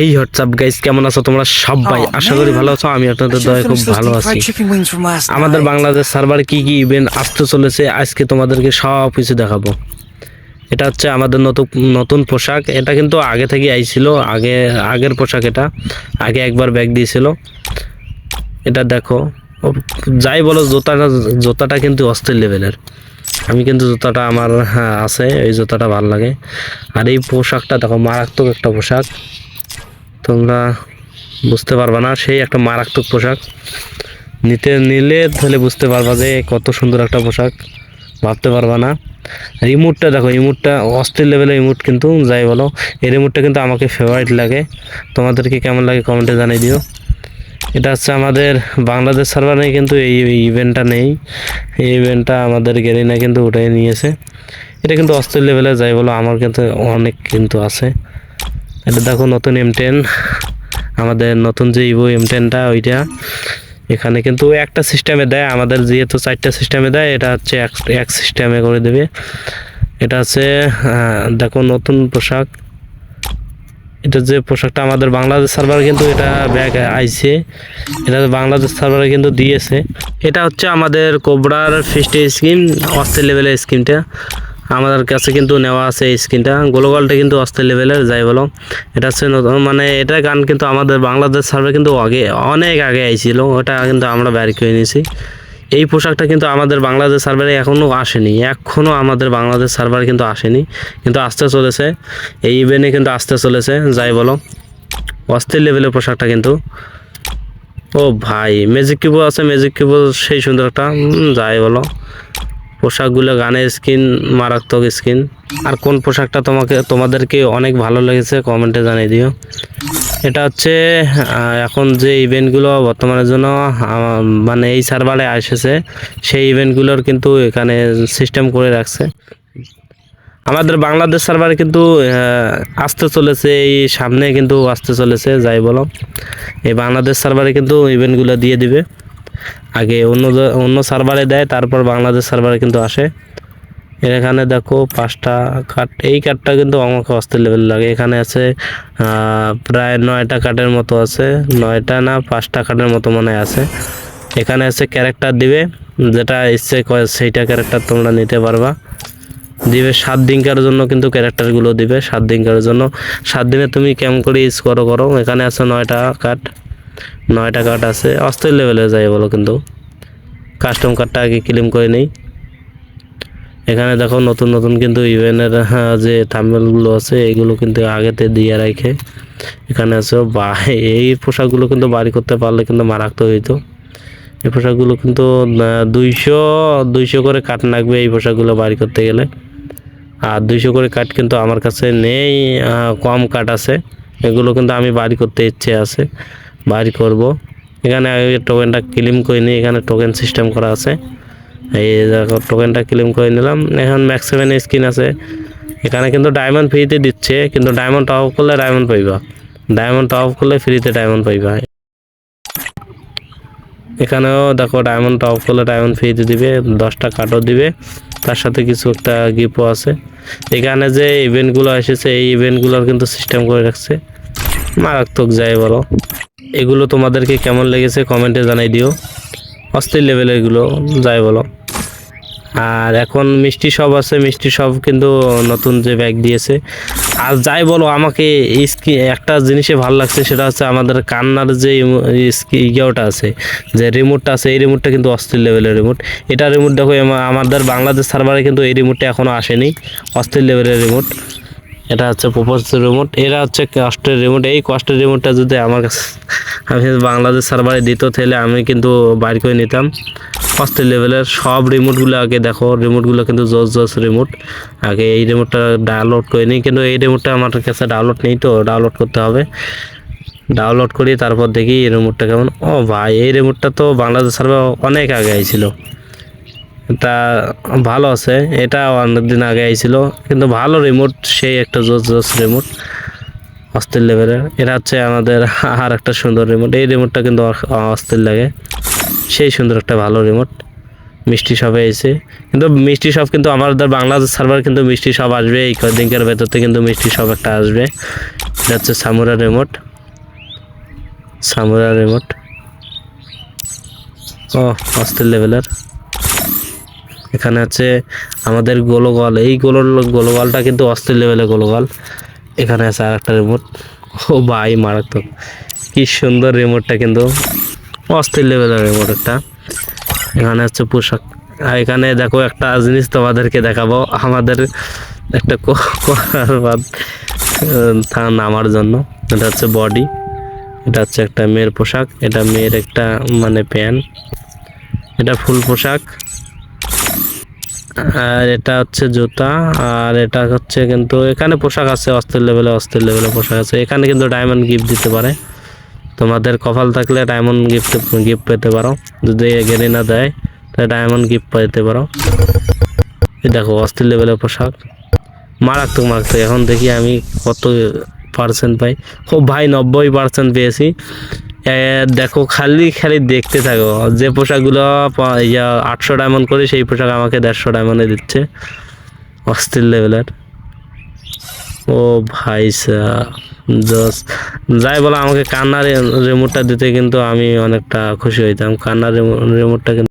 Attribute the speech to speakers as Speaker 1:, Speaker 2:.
Speaker 1: হেই WhatsApp guys কেমন আছো তোমরা সবাই?
Speaker 2: Oh,
Speaker 1: আশা করি ভালো আছো আমি আপনাদের দয়া খুব ভালো আছি। আমাদের বাংলাদেশ সার্ভারে কি কি ইভেন্ট আসতে চলেছে আজকে তোমাদেরকে সব কিছু দেখাবো। এটা হচ্ছে আমাদের নতুন নতুন পোশাক। এটা কিন্তু আগে থেকে আইছিল আগে আগের পোশাক এটা। আগে একবার ব্যাগ দিয়েছিল। এটা দেখো যাই বলো জুতাটা জুতাটা কিন্তু অস্থির লেভেলের আমি কিন্তু জুতাটা আমার হ্যাঁ, আছে এই জুতাটা ভালো লাগে। আর এই পোশাকটা দেখো মারাত্মক একটা পোশাক। তোমরা বুঝতে পারবা না, সেই একটা মারাত্মক পোশাক। নিতে নিলে তাহলে বুঝতে পারবা যে কত সুন্দর একটা পোশাক, ভাবতে পারবা না। রিমোটটা দেখো রিমোটটা অস্থির লেভেলের রিমোট কিন্তু, যাই বলো এই রিমোটটা কিন্তু আমাকে ফেভারিট লাগে। তোমাদেরকে কেমন লাগে কমেন্টে জানিয়ে দিও। এটা হচ্ছে আমাদের বাংলাদেশ সার্ভারে কিন্তু এই ইভেন্টটা নেই। এই ইভেন্টটা আমাদের গেরিনা কিন্তু উঠে নিয়েছে। এটা কিন্তু অস্থির লেভেলে যাই বলো, আমার কিন্তু অনেক কিন্তু আছে। এটা দেখো নতুন এম টেন আমাদের নতুন যে ইভো এম টেনটা ওইটা। এখানে কিন্তু একটা সিস্টেমে দেয় আমাদের যেহেতু চারটা সিস্টেমে দেয় এটা হচ্ছে এক এক সিস্টেমে করে দেবে। এটা আহ, দেখো নতুন পোশাক। এটা যে পোশাকটা আমাদের বাংলাদেশ সার্ভারে কিন্তু এটা ব্যাগ আইছে। এটা বাংলাদেশ সার্ভারে কিন্তু দিয়েছে। এটা হচ্ছে আমাদের কোবরার ফিস্ট স্কিম অস্থির লেভেলের স্কিমটা আমাদের কাছে কিন্তু নেওয়া আছে এই স্ক্রিনটা। গ্লোবালটা কিন্তু অস্থির লেভেলের, যাই বলো। এটা হচ্ছে মানে এটা গান কিন্তু আমাদের বাংলাদেশ সার্ভার কিন্তু আগে, অনেক আগে আইছিল। ওটা কিন্তু আমরা বের করে নিয়েছি। এই পোশাকটা কিন্তু আমাদের বাংলাদেশ সার্ভারে এখনও আসেনি। এখনও আমাদের বাংলাদেশ সার্ভার কিন্তু আসেনি। কিন্তু আসতে চলেছে। এই ইভেন্টে কিন্তু আসতে চলেছে, যাই বলো। অস্থির লেভেলের পোশাকটা কিন্তু। ও ভাই ম্যাজিক কিউবো আছে ম্যাজিক কিউবো সেই সুন্দর একটা যাই বলো। পোশাকগুলো গানের স্কিন, মারাত্মক স্কিন। আর কোন পোশাকটা তোমাকে, তোমাদেরকে অনেক ভালো লেগেছে কমেন্টে জানিয়ে দিও। এটা হচ্ছে এখন যে ইভেন্টগুলো বর্তমানের জন্য মানে এই সার্ভারে এসেছে সেই ইভেন্টগুলোর কিন্তু এখানে সিস্টেম করে রাখছে। আমাদের বাংলাদেশ সার্ভারে কিন্তু আসতে চলেছে, এই সামনে কিন্তু আসতে চলেছে, যাই বলো। এই বাংলাদেশ সার্ভারে কিন্তু ইভেন্টগুলো দিয়ে দিবে। আগে অন্য অন্য সার্ভারে দেয়, তারপর বাংলাদেশ সার্ভারে কিন্তু আসে। এখানে দেখো পাঁচটা কাঠ এই কাঠটা কিন্তু আমাকে অস্থির লেভেল লাগে। এখানে আছে প্রায় নয়টা কাঠের মতো আছে। নয়টা না, পাঁচটা কাঠের মতো মনে আছে। এখানে আছে ক্যারেক্টার দিবে, যেটা ইচ্ছে করে সেইটা ক্যারেক্টার তোমরা নিতে পারবা। দিবে সাত দিনকার জন্য কিন্তু ক্যারেক্টারগুলো দিবে, সাত দিনকার জন্য। সাত দিনে তুমি কেমন করে ইউজ করো? করো এখানে আছে নয়টা কাঠ নয়টা কাঠ আছে। অস্থির লেভেলে যাই বলো কিন্তু। কাস্টম কার্ডটা আগে ক্লেম করে নেই। এখানে দেখো নতুন নতুন কিন্তু ইভেন্টের যে থাম্বেলগুলো আছে এইগুলো কিন্তু আগেতে দিয়ে রাখে। এখানে আছে, বা, এই পোশাকগুলো কিন্তু বাড়ি করতে পারলে কিন্তু মারাত্মক হইতো। এই পোশাকগুলো কিন্তু দুইশো দুইশো করে কাঠ লাগবে এই পোশাকগুলো বাড়ি করতে গেলে। আর দুইশো করে কাঠ কিন্তু আমার কাছে নেই কম কাঠ আছে। এগুলো কিন্তু আমি বাড়ি করতে ইচ্ছে আছে। বাড়ি করব। এখানে টোকেনটা ক্লেম করে নিই, এখানে টোকেন সিস্টেম করা আছে। এই দেখো টোকেনটা ক্লেম করে নিলাম। এখন ম্যাক্স সেভেন স্কিন আছে। এখানে কিন্তু ডায়মন্ড ফ্রিতে দিচ্ছে, কিন্তু ডায়মন্ড অফ করলে ডায়মন্ড পাইবা। ডায়মন্ড অফ করলে ফ্রিতে ডায়মন্ড পাইবা। এখানেও দেখো ডায়মন্ড অফ করলে ডায়মন্ড ফ্রিতে দিবে, দশটা কার্ডও দিবে। তার সাথে কিছু একটা গিফটও আছে। এখানে যে ইভেন্টগুলো এসেছে, এই ইভেন্টগুলোর কিন্তু সিস্টেম করে রাখছে। মারাত্মক যাই বলো। এগুলো তোমাদেরকে কেমন লেগেছে কমেন্টে জানাই দিও। অস্থির লেভেলের এগুলো, যাই বলো। আর এখন মিষ্টি সব আছে, মিষ্টি সব কিন্তু নতুন যে ব্যাগ দিয়েছে। আর যাই বলো, আমাকে স্কি একটা জিনিসে ভালো লাগছে, সেটা হচ্ছে আমাদের কান্নার যে ইয়েটা আছে, যে রিমোটটা আছে, এই রিমোটটা কিন্তু অস্থির লেভেলের রিমোট এটা রিমোট দেখো আমাদের বাংলাদেশ সার্ভারে কিন্তু এই রিমোটটা এখনও আসেনি, অস্থির লেভেলের রিমোট এটা হচ্ছে প্রপোজ রিমোট এরা হচ্ছে কষ্টের রিমোট এই কষ্টের রিমোটটা যদি আমার কাছে আমি বাংলাদেশ সার্ভারে দিত, তাহলে আমি কিন্তু বাইর করে নিতাম। অস্থির লেভেলের সব রিমোটগুলো আগে দেখো রিমোটগুলো কিন্তু জোস জোস রিমোট আগে এই রিমোটটা ডাউনলোড করে নিই, কিন্তু এই রিমোটটা আমার কাছে ডাউনলোড নেই তো ডাউনলোড করতে হবে। ডাউনলোড করি, তারপর দেখি এই রিমোটটা কেমন। ও ভাই, এই রিমোটটা তো বাংলাদেশ সার্ভার অনেক আগে আইছিল। এটা ভালো আছে এটা অনেক দিন আগে আইছিল, কিন্তু ভালো রিমোট সেই একটা জোস জোস রিমোট অস্থির লেভেলের। এটা হচ্ছে আমাদের আর একটা সুন্দর রিমোট এই রিমোটটা কিন্তু অস্থির লাগে। সেই সুন্দর একটা ভালো রিমোট মিষ্টি সবে এসে। কিন্তু মিষ্টি সব কিন্তু আমাদের বাংলাদেশ সার্ভার কিন্তু মিষ্টি সব আসবে, এই কদিনকার ভেতরতে কিন্তু মিষ্টি সব একটা আসবে। এটা হচ্ছে সামুরা রিমোট সামুরা রিমোট ও, অস্থির লেভেলের। এখানে আছে আমাদের গোলগল এই গোল গোলগলটা কিন্তু অস্থির লেভেলের গোলগল এখানে আছে আর একটা রিমোট ও ভাই মারাত্মক। কি সুন্দর রিমোটটা কিন্তু। অস্থির লেভেলের রিমোট একটা। এখানে হচ্ছে পোশাক। এখানে দেখো একটা জিনিস তোমাদেরকে দেখাবো। আমাদের একটা কোরার আহ, নামার জন্য। এটা হচ্ছে বডি এটা হচ্ছে একটা মেয়ের পোশাক। এটা মেয়ের একটা মানে প্যান্ট। এটা ফুল পোশাক। আর এটা হচ্ছে জুতা, আর এটা হচ্ছে কিন্তু এখানে পোশাক আছে, অস্থির লেভেলে অস্থির লেভেলে পোশাক আছে। এখানে কিন্তু ডায়মন্ড গিফট দিতে পারে। তোমাদের কপাল থাকলে ডায়মন্ড গিফট গিফট পেতে পারো। যদি এগেরে না দেয়, তাহলে ডায়মন্ড গিফট পেতে পারো। দেখো, অস্থির লেভেলের পোশাক। মারাত্মক মারাত্মক। এখন দেখি আমি কত পার্সেন্ট পাই। ও ভাই, নব্বই পার্সেন্ট পেয়েছি। দেখো, খালি খালি দেখতে থাকো। যে পোশাকগুলো ইয়া, আটশো ডায়মন্ড করে, সেই পোশাক আমাকে দেড়শো ডায়মন্ডে দিচ্ছে। অস্থির লেভেলের ও ভাই যাই বলো, আমাকে কান্নার রিমোটটা দিতে কিন্তু আমি অনেকটা খুশি হইতাম। কান্নার রিমোটটা কিন্তু